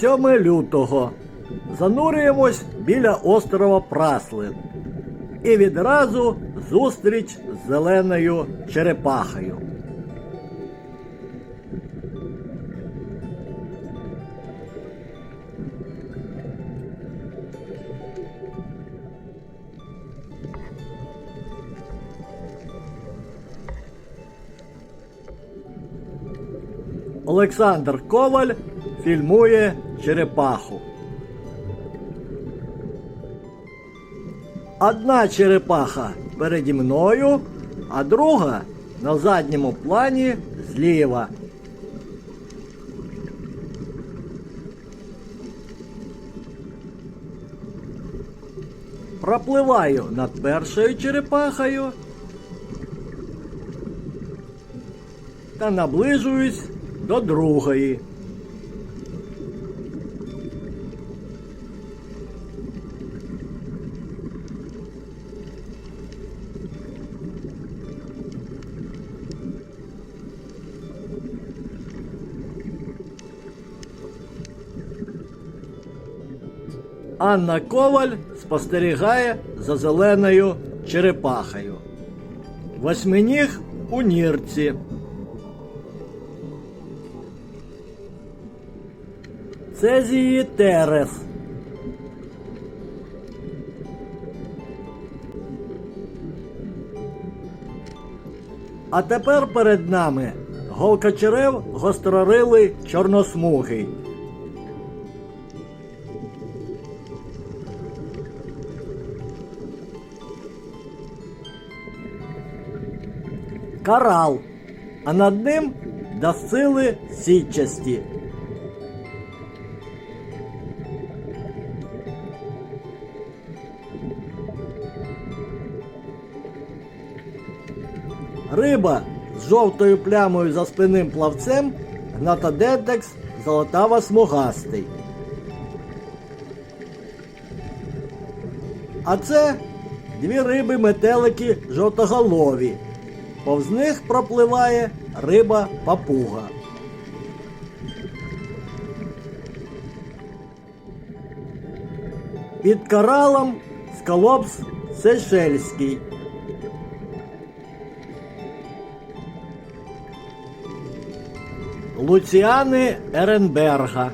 7 лютого. Занурюємось біля острова Праслин. І відразу зустріч з зеленою черепахою. Олександр Коваль фільмує черепаху. Одна черепаха переді мною, а друга на задньому плані зліва. Пропливаю над першою черепахою та наближуюсь до другої. Анна Коваль спостерігає за зеленою черепахою. Восьминіг у нірці. Цезії Терес. А тепер перед нами голкачерев гострорилий чорносмугий. Карал, а над ним дасили сітчасті. Риба з жовтою плямою за спинним плавцем гнатодентекс золотаво смугастий. А це дві риби метелики жовтоголові. Повз них пропливає риба папуга. Під коралом скалопс Сейшельський. Луціани Еренберга.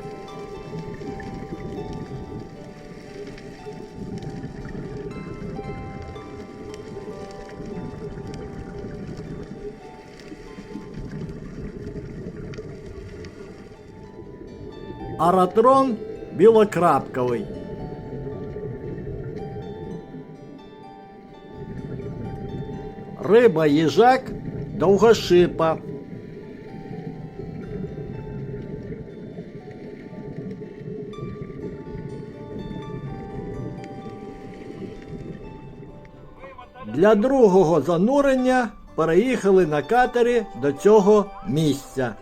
Аратрон білокрапковий. Риба їжак довгошипа. Для другого занурення переїхали на катері до цього місця.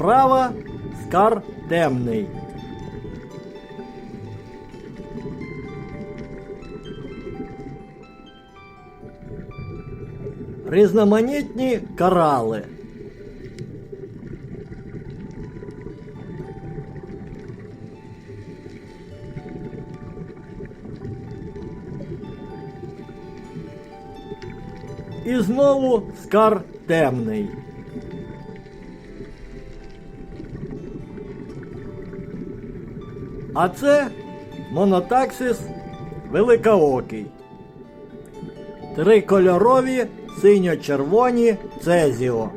Справа скар темний. Різноманітні корали. І знову скар темний. А це монотаксис великоокий. Трикольорові синьо-червоні цезіо.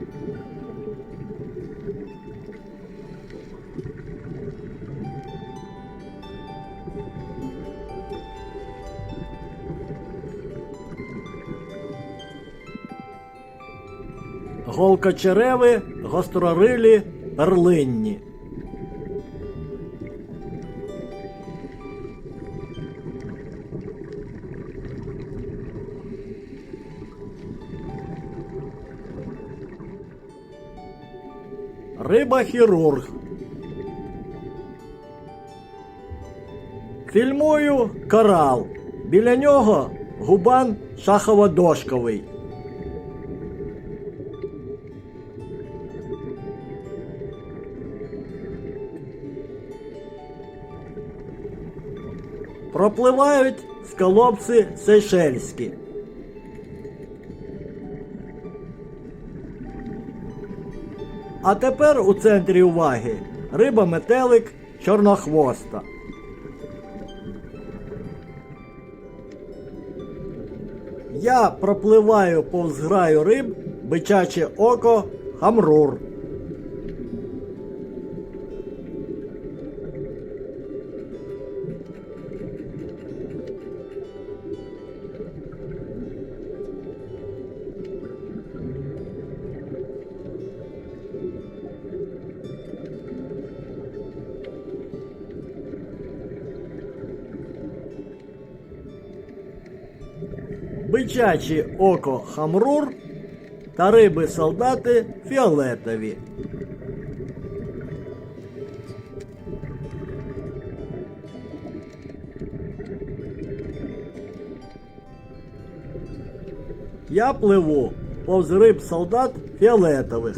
Голкочереви гострорилі перлинні. Рибахірург. Фільмую корал. Біля нього губан шахово-дошковий. Пропливають скалопці Сейшельські. А тепер у центрі уваги риба метелик чорнохвоста. Я пропливаю повз граю риб бичаче око хамрур. Бичачі око хамрур та риби солдати фіолетові. Я пливу повз риб солдат фіолетових,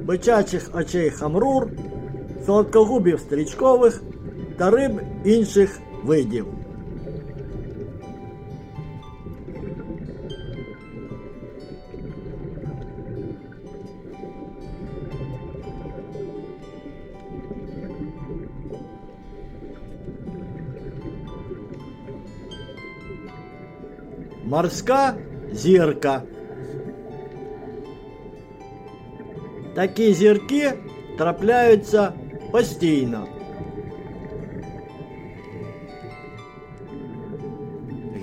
бичачих очей хамрур, солодкогубів стрічкових та риб інших видів. Морська зірка. Такі зірки трапляються постійно.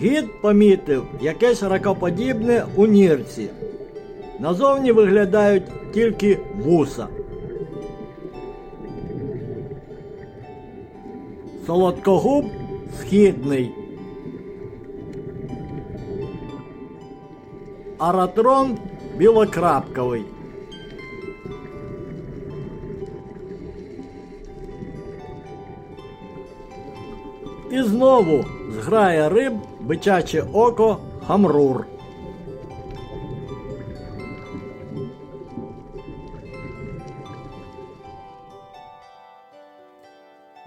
Гід помітив якесь ракоподібне у нірці. Назовні виглядають тільки вуса. Солодкогуб східний. Аратрон білокрапковий. І знову зграє риб бичаче око хамрур.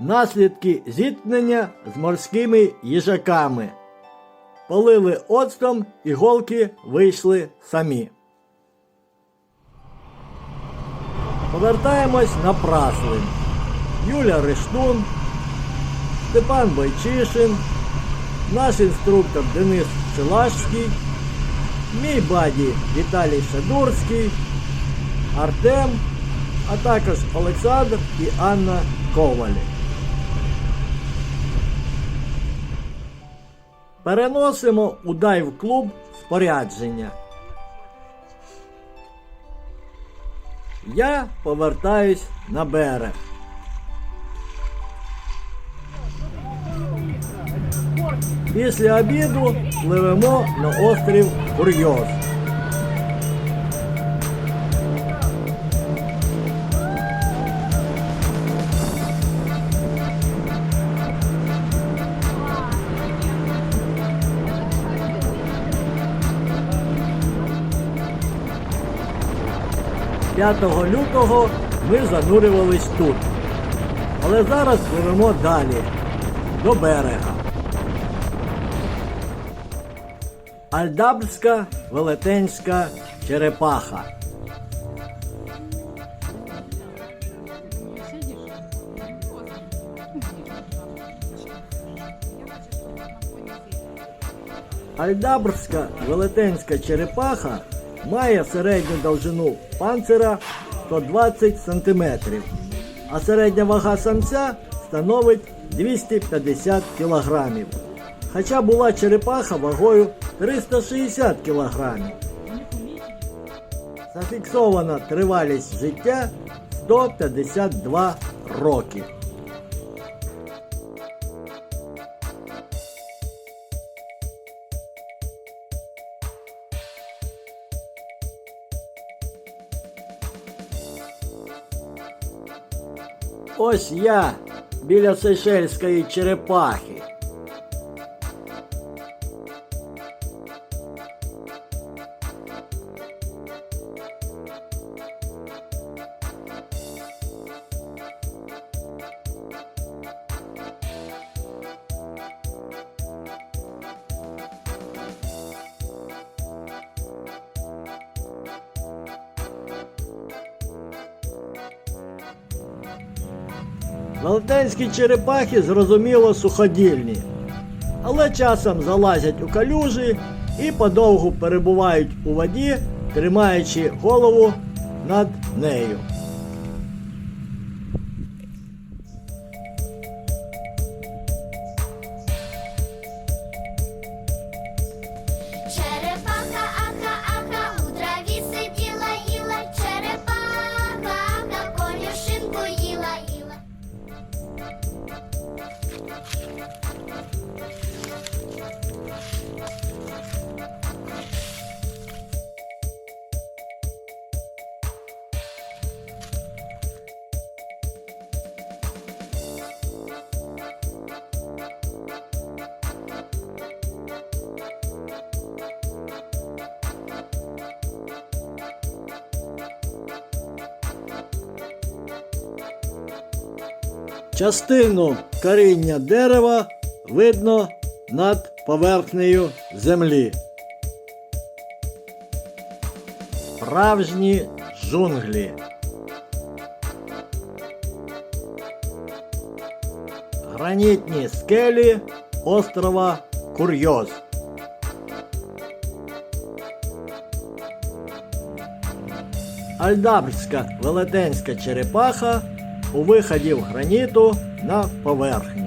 Наслідки зіткнення з морськими їжаками. Полили оцтом, іголки вийшли самі. Повертаємось на праслин. Юля Рештун, Степан Бойчишин, наш інструктор Денис Челашський, мій баді Віталій Шадурський, Артем, а також Олександр і Анна Ковалі. Переносимо у дайв-клуб спорядження. Я повертаюсь на берег. Після обіду пливемо на острів Курйоз. П'ятого лютого ми занурювались тут. Але зараз пливемо далі, до берега. Альдабрська велетенська черепаха. Альдабрська велетенська черепаха має середню довжину панцира 120 см, а середня вага самця становить 250 кг. Хоча була черепаха вагою 360 кг. Зафіксована тривалість життя 152 роки. Ось я біля Сейшельської черепахи. Велетенські черепахи зрозуміло суходільні, але часом залазять у калюжі і подовгу перебувають у воді, тримаючи голову над нею. Частину коріння дерева видно над поверхнею землі. Справжні джунглі. Гранітні скелі острова Курйоз. Альдабрська велетенська черепаха у виході в граніту на поверхню.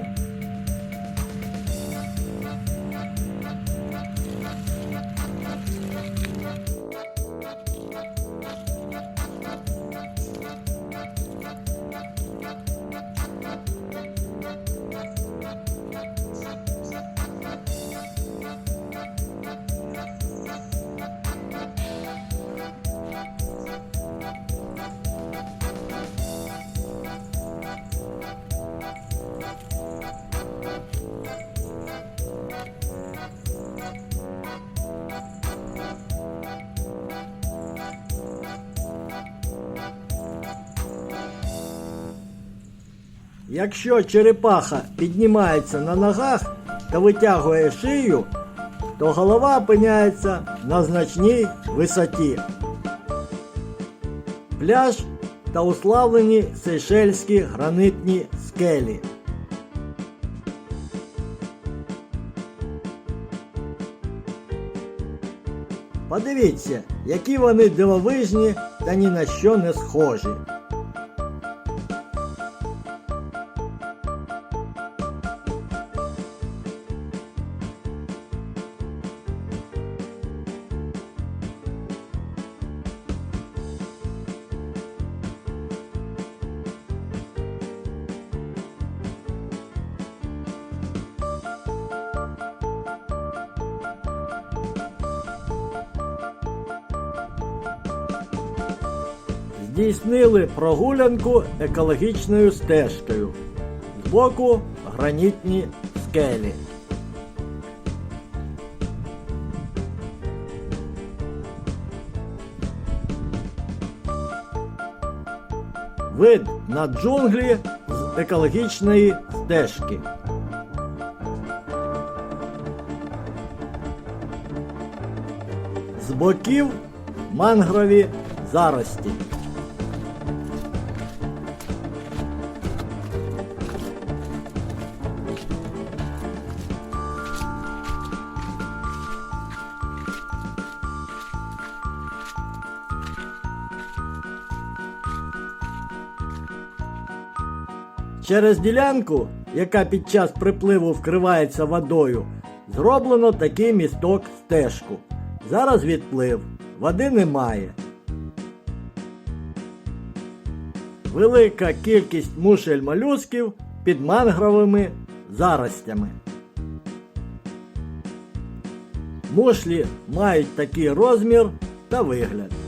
Якщо черепаха піднімається на ногах та витягує шию, то голова опиняється на значній висоті. Пляж та уславлені сейшельські гранитні скелі. Подивіться, які вони дивовижні та ні на що не схожі. Здійснили прогулянку екологічною стежкою. Збоку гранітні скелі. Вид на джунглі з екологічної стежки. З боків мангрові зарості. Через ділянку, яка під час припливу вкривається водою, зроблено такий місток стежку. Зараз відплив, води немає. Велика кількість мушель молюсків під мангровими заростями. Мушлі мають такий розмір та вигляд.